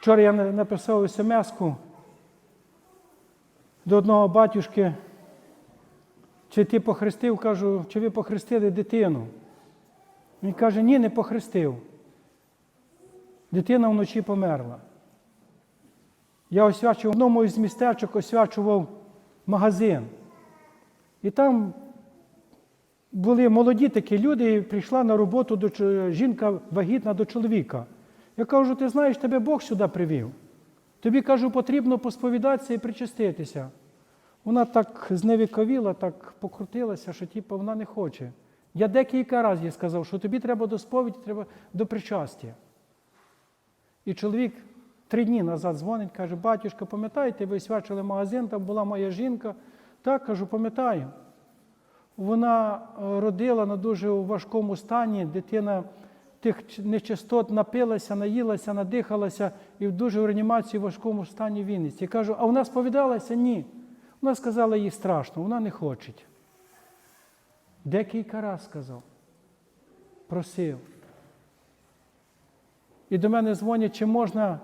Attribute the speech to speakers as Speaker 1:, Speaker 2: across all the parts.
Speaker 1: Вчора я написав смс-ку до одного батюшки, чи ти похрестив, кажу, чи ви похрестили дитину. Він каже, ні, не похрестив. Дитина вночі померла. Я освячував в одному із містечок, освячував магазин. І там були молоді такі люди, і прийшла на роботу до жінка вагітна до чоловіка. Я кажу, ти знаєш, тебе Бог сюди привів. Тобі кажу, потрібно посповідатися і причаститися. Вона так зневіковіла, так покрутилася, що типу, вона не хоче. Я декілька разів їй сказав, що тобі треба до сповіді, треба до причастя. І чоловік три дні назад дзвонить, каже, батюшка, пам'ятаєте, ви свячили магазин, там була моя жінка. Так, кажу, пам'ятаю. Вона е, родила на дуже важкому стані, дитина тих нечистот напилася, наїлася, надихалася і в дуже в реанімації в важкому стані Вінниці. Я кажу, а вона сповідалася? Ні. Вона сказала, їй страшно, вона не хоче. Декілька разів сказав, просив. І до мене дзвонять, чи можна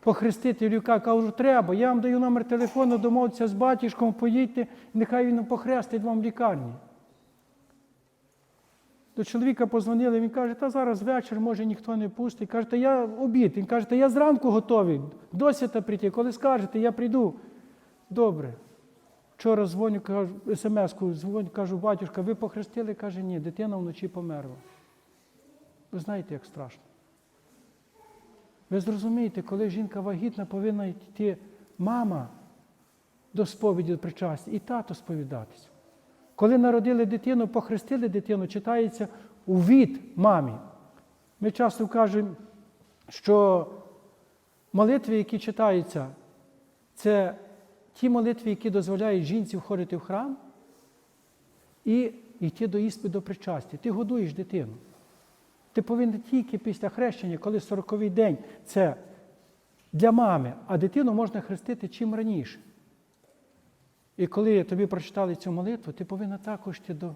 Speaker 1: похрестити Люка. Кажу, треба. Я вам даю номер телефону, домовитися з батюшком, поїдьте, нехай він похрестить вам в лікарні. До чоловіка позвонили, він каже, та зараз вечір, може ніхто не пустить. Каже, та я обід. Він каже, та я зранку готовий, до свята прийти. Коли скажете, я прийду. Добре. Вчора дзвоню, кажу, смс-ку дзвоню, кажу, батюшка, ви похрестили? Каже, ні, дитина вночі померла. Ви знаєте, як страшно. Ви зрозумієте, коли жінка вагітна, повинна йти мама до сповіді до причастя і тато сповідатися. Коли народили дитину, похрестили дитину, читається у від мамі. Ми часто кажемо, що молитви, які читаються, це ті молитви, які дозволяють жінці входити в храм і йти до іспиту причастя. Ти годуєш дитину. Ти повинен тільки після хрещення, коли 40-й день, це для мами, а дитину можна хрестити чим раніше. І коли тобі прочитали цю молитву, ти повинна також йти до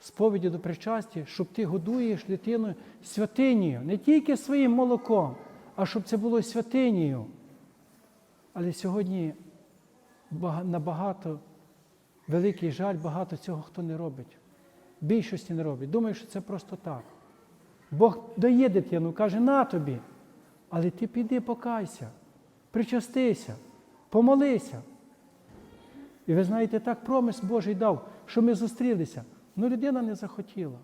Speaker 1: сповіді, до причастя, щоб ти годуєш дитину святинію, не тільки своїм молоком, а щоб це було святинію. Але сьогодні набагато великий жаль, багато цього хто не робить. Більшості не робить. Думаю, що це просто так. Бог дає дитину, каже, на тобі. Але ти піди покайся, причастися, помолися. І ви знаєте, так промис Божий дав, що ми зустрілися. Ну людина не захотіла.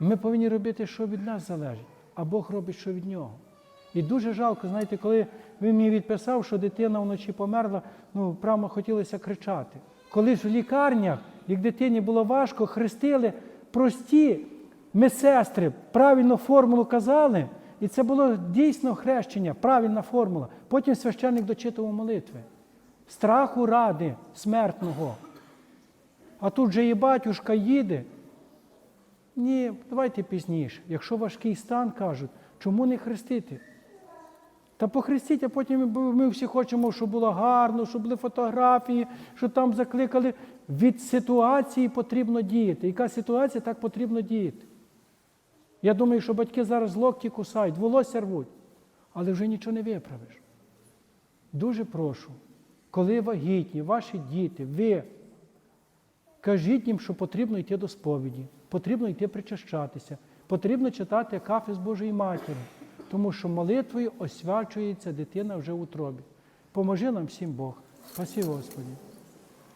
Speaker 1: Ми повинні робити, що від нас залежить, а Бог робить, що від нього. І дуже жалко, знаєте, коли він мені відписав, що дитина вночі померла, ну, прямо хотілося кричати. Коли ж в лікарнях, як дитині було важко, хрестили прості медсестри, правильну формулу казали, і це було дійсно хрещення, правильна формула. Потім священник дочитував молитви. Страху ради смертного. А тут же і батюшка їде. Ні, давайте пізніше. Якщо важкий стан кажуть, чому не хрестити? Та похрестіть, а потім ми- всі хочемо, щоб було гарно, щоб були фотографії, щоб там закликали. Від ситуації потрібно діяти. Яка ситуація, так потрібно діяти. Я думаю, що батьки зараз локті кусають, волосся рвуть, але вже нічого не виправиш. Дуже прошу, коли вагітні, ваші діти, ви кажіть їм, що потрібно йти до сповіді, потрібно йти причащатися, потрібно читати кафе з Божої Матері, тому що молитвою освячується дитина вже в утробі. Поможи нам всім Бог. Спасибо, Господи.